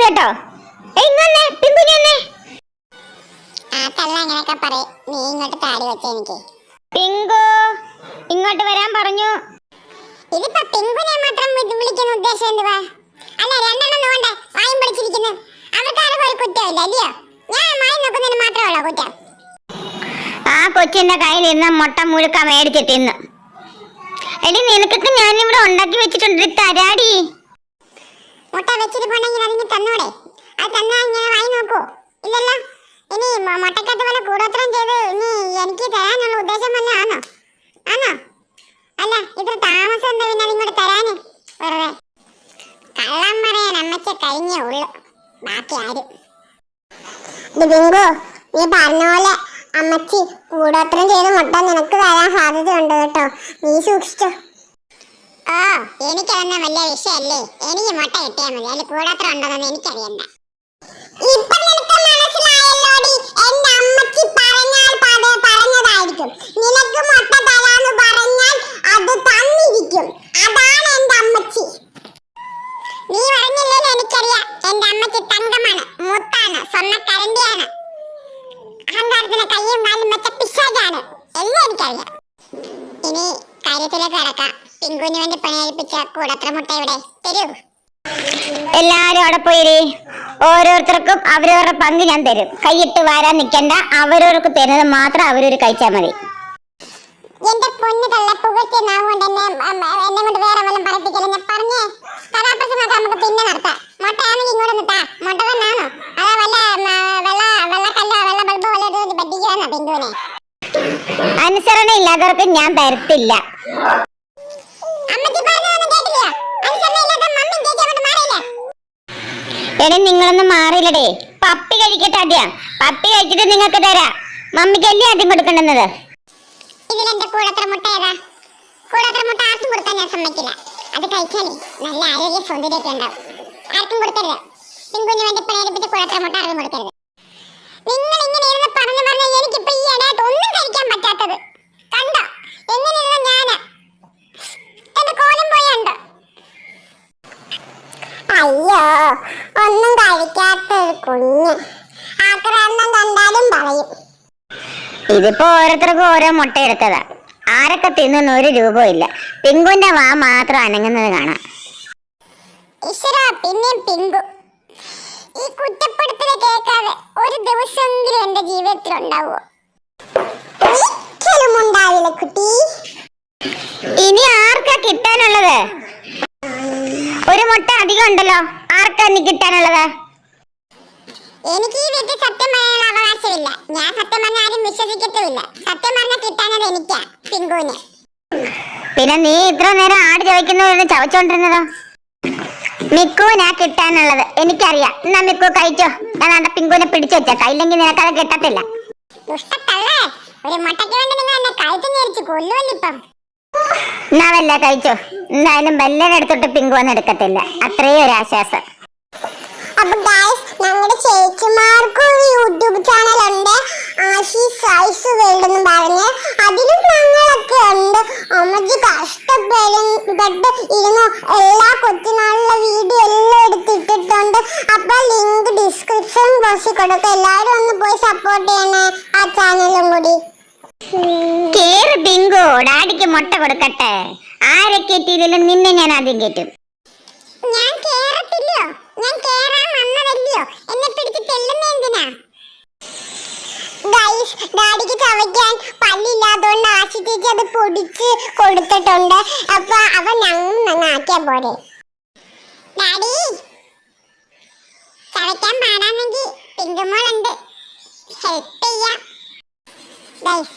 കേട്ടോ. എങ്ങനെ പിങ്കുഞ്ഞെ ആ തള്ള അങ്ങനെയൊക്കെ പറയും. നീ ഇങ്ങോട്ട് താടി വെച്ച എനിക്ക്. പിങ്കു. ഇങ്ങോട്ട് വരാൻ പറഞ്ഞു. ഇതിപ്പോ പിങ്കുനെ മാത്രം വിളിക്കുന്ന ഉദ്ദേശം എന്തുവാ? അല്ല രണ്ടെണ്ണം നോണ്ടേ വായും പിടിച്ചിരിക്കുന്നു. അവർക്ക് ആർക്കും ഒരു കുറ്റമില്ല അല്ലയോ ഞാൻ വായി നോക്കുന്നതിന് മാത്രമേ ഉള്ളൂ കുറ്റം. ആ കൊച്ചിന്റെ കയ്യിൽ ഇന്ന് മുട്ട മുഴുക്ക മേടിച്ച് ഇന്ന് എടി നിനക്കൊക്കെ ഞാൻ ഇവിടെ ഉണ്ടാക്കി വെച്ചിട്ടുണ്ട്. തരാടി. മുട്ട വെച്ചിട്ട് പോണെങ്കിൽ അതിന് തന്നോടെ? അത് തന്നാ ഇങ്ങനെ വായി നോക്കൂ. ഇല്ലല്ലോ? ഇനി മുട്ടക്കത്ത് പോലെ കൂടോത്രം ചെയ്ത് ഇനി എനിക്ക് തരാനുള്ള ഉദ്ദേശം വല്ല ആണോ ആണോ അല്ല ഇത്ര താമസം എന്താ പിന്നെ അതിങ്ങോട്ട് തരാന് വെറുതെ കള്ളം അമ്മയ്ക്ക് കഴിഞ്ഞേ ഉള്ളു. ബാക്കി ആരും. ബിങ്കു നീ പറഞ്ഞ പോലെ അമ്മച്ചി കൂടോത്രം ചെയ്ത് മുട്ട നിനക്ക് തരാൻ സാധ്യതയുണ്ട് കേട്ടോ. നീ സൂക്ഷിച്ചോ. ഓ എനിക്കതൊന്നും വലിയ വിഷയല്ലേ എനിക്ക് മുട്ട കിട്ടിയാൽ മതി. അതിൽ കൂടോത്രം ഉണ്ടോന്നൊന്നും എനിക്കറിയണ്ട. ഇപ്പൊ നിനക്ക് മനസ്സിലായല്ലോടി എന്റെ അമ്മച്ചി പറഞ്ഞാൽ പതേ പറഞ്ഞതായിരിക്കും നിനക്ക് മുട്ട തരാന്ന് പറഞ്ഞാൽ അത് തന്നിരിക്കും അതാണ് എന്റെ അമ്മച്ചി നീ പറഞ്ഞില്ലേ എനിക്കറിയാം എന്റെ അമ്മച്ചി തങ്കമാണ് മുത്താണ് സ്വർണക്കരണ്ടിയാണ് അഹങ്കാരത്തിന് കയ്യും കാലും വെച്ച പിശാചാണ് എല്ലാം എനിക്കറിയാം ഇനി കാര്യത്തിലേക്ക് വേണ്ടി പണിയേൽപ്പിച്ച കൂടത്ര മുട്ട ഇവിടെ തരൂ. എല്ലാരും അവിടെ പോയിരി. ഓരോരുത്തർക്കും അവരവരുടെ പങ്ക് ഞാൻ തരും. കൈയിട്ട് വാരാൻ നിൽക്കണ്ട അവരവർക്ക് തരുന്നത് മാത്രം അവരവർ കഴിച്ചാൽ മതി. എന്റെ പൊന്നു തള്ള പുകഴ്ത്തിയ നാവുകൊണ്ട് എന്നെ അം, എന്നെ കൊണ്ട് വേറെ വല്ലതും പറയിപ്പിക്കല ഞാൻ പറഞ്ഞേ? കഥാപ്രസംഗമൊക്കെ നമുക്ക് പിന്നെ നടത്താം. മുട്ടയാണെങ്കിൽ ഇങ്ങോട്ട് നിട്ടാ മുട്ട തന്നാണോ? അതാ വല്ല ഉം, വെള്ള വെള്ളക്കല്ലോ വെള്ള ബൾബോ വല്ല ഇത് പറ്റിക്കാന്നോ പിന്തുവിനെ അനുസരണ ഇല്ലാത്തവർക്ക് ഞാൻ തരത്തില്ല. എടി നിങ്ങളൊന്നും മാറിയില്ലടേ. പപ്പി കഴിക്കട്ടെ ആദ്യം. പപ്പി കഴിച്ചിട്ട് നിങ്ങൾക്ക് തരാം. മമ്മിക്ക് അല്ലേ ആദ്യം കൊടുക്കേണ്ടുന്നത്? ഇതിലെന്റെ കൂടത്ര മുട്ട ഏതാ? കൂടത്ര മുട്ട ആർക്കും കൊടുക്കാൻ ഞാൻ സമ്മതിക്കില്ല. അത് കഴിച്ചാലേ നല്ല ആരോഗ്യ സൗന്ദര്യമൊക്കെ ഉണ്ടാവും. ആർക്കും കൊടുക്കരുത്. പിൻകുഞ്ഞു വേണ്ടി പ്രേരിപ്പിച്ച് കൂടത്ര മുട്ട ആർക്കും കൊടുക്കരുത് നിങ്ങൾ ഇങ്ങനെ ഇരുന്ന് പറഞ്ഞു പറഞ്ഞ എനിക്കിപ്പോ ഈ ഇടയായിട്ട് ഒന്നും കഴിക്കാൻ പറ്റാത്തത് കണ്ടോ എങ്ങനെ ഇരുന്ന ഞാൻ എന്റെ കോലം പോയുണ്ട് അയ്യോ ഒന്നും കഴിക്കാത്ത ഒരു കുഞ്ഞ് ആക്രാന്തം കണ്ടാലും പറയും. ഇതിപ്പോ ഓരോരുത്തർക്കും ഓരോ മുട്ട എടുത്തതാ. ആരൊക്കെ തിന്നുന്ന ഒരു രൂപവും ഇല്ല പിങ്കുന്റെ വാ മാത്രം അനങ്ങുന്നത് കാണാം. ഈശ്വര പിന്നെയും പിങ്കു. ഈ കുറ്റപ്പെടുത്തൽ കേൾക്കാതെ ഒരു ദിവസമെങ്കിലും എന്റെ ജീവിതത്തിൽ ഉണ്ടാവുമോ ഒരിക്കലും ഉണ്ടാവില്ല കുട്ടി ഇനി ആർക്കാ കിട്ടാനുള്ളത് ഒരു മുട്ട അധികം ഉണ്ടല്ലോ. ആർക്കാ നീ കിട്ടാനുള്ളത്? എനിക്ക് ഈ വീട്ടിൽ സത്യം പറയാനുള്ള അവകാശമില്ല. ഞാൻ സത്യം പറഞ്ഞ ആരും വിശ്വസിക്കത്തുമില്ല. സത്യം പറഞ്ഞ കിട്ടാനത് എനിക്കാ പിങ്കുവിന്. പിന്നെ നീ ഇത്ര നേരം ആട് ചോദിക്കുന്നവരെ ചവച്ചോണ്ടിരുന്നതോ? മിക്കുവിനാ കിട്ടാനുള്ളത്? എനിക്കറിയാം. എന്നാ മിക്കു കഴിച്ചോ? ഞാൻ ആണ്ട പിങ്കുവിനെ പിടിച്ചു വെച്ചേക്കാം ഇല്ലെങ്കിൽ നിനക്കത് കിട്ടത്തില്ല. ഒരു മുട്ടയ്ക്ക് വേണ്ടി നിങ്ങൾ എന്നെ കഴുത്ത് ഞെരിച്ച് എന്നാ വല്ല കഴിച്ചോ? എന്തായാലും ബെല്ലയുടെ എടുത്തിട്ട് പിങ്ക് വന്ന് എടുക്കത്തില്ല. അത്രയും ഒരു ആശ്വാസം. അപ്പൊ ഞങ്ങളുടെ യൂട്യൂബ് ചാനൽ ഉണ്ട് വേൾഡ് എന്ന് അതിലും ഉണ്ട്. ഇരുന്നു. എല്ലാ വീഡിയോ എല്ലാം ലിങ്ക് ഡിസ്ക്രിപ്ഷൻ ബോക്സിൽ എല്ലാവരും ഒന്ന് പോയി സപ്പോർട്ട് ചെയ്യണേ ആ ചാനലും കൂടി. മുട്ട കൊടുക്കട്ടെ? ആരെ കയറ്റിയില്ലെങ്കിലും നിന്നെ ഞാൻ ആദ്യം കയറ്റും ഞാൻ കേറത്തില്ലയോ? ഞാൻ കേറാൻ വന്നതല്ലയോ? എന്നെ പിടിച്ച് തെല്ലുന്ന ഗൈസ് ഡാഡിക്ക് ചവയ്ക്കാൻ പല്ലില്ലാത്തോണ്ട് ആശിച്ചേക്ക് അത് പൊടിച്ച് കൊടുത്തിട്ടുണ്ട്. അപ്പൊ അവൻ ഞങ്ങൾ പോലെ ഡാഡി ചവയ്ക്കാൻ പാടാണെങ്കിൽ പിങ്കുമോളുണ്ട് ഹെൽപ്പ് ചെയ്യാം. ഗൈസ്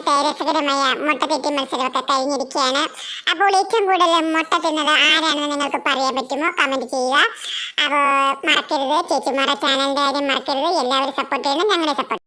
ഇന്നത്തെ രസകരമായ മുട്ട തെറ്റി മത്സരമൊക്കെ കഴിഞ്ഞിരിക്കുകയാണ്. അപ്പോൾ ഏറ്റവും കൂടുതൽ മുട്ട തിന്നത് ആരാണെന്ന് നിങ്ങൾക്ക് പറയാൻ പറ്റുമോ? കമന്റ് ചെയ്യുക. അപ്പോൾ മറക്കരുത്. ചേച്ചിമാരുടെ ചാനലിന്റെ കാര്യം മറക്കരുത്. എല്ലാവരും സപ്പോർട്ട് ചെയ്യണം. ഞങ്ങളെ സപ്പോർട്ട്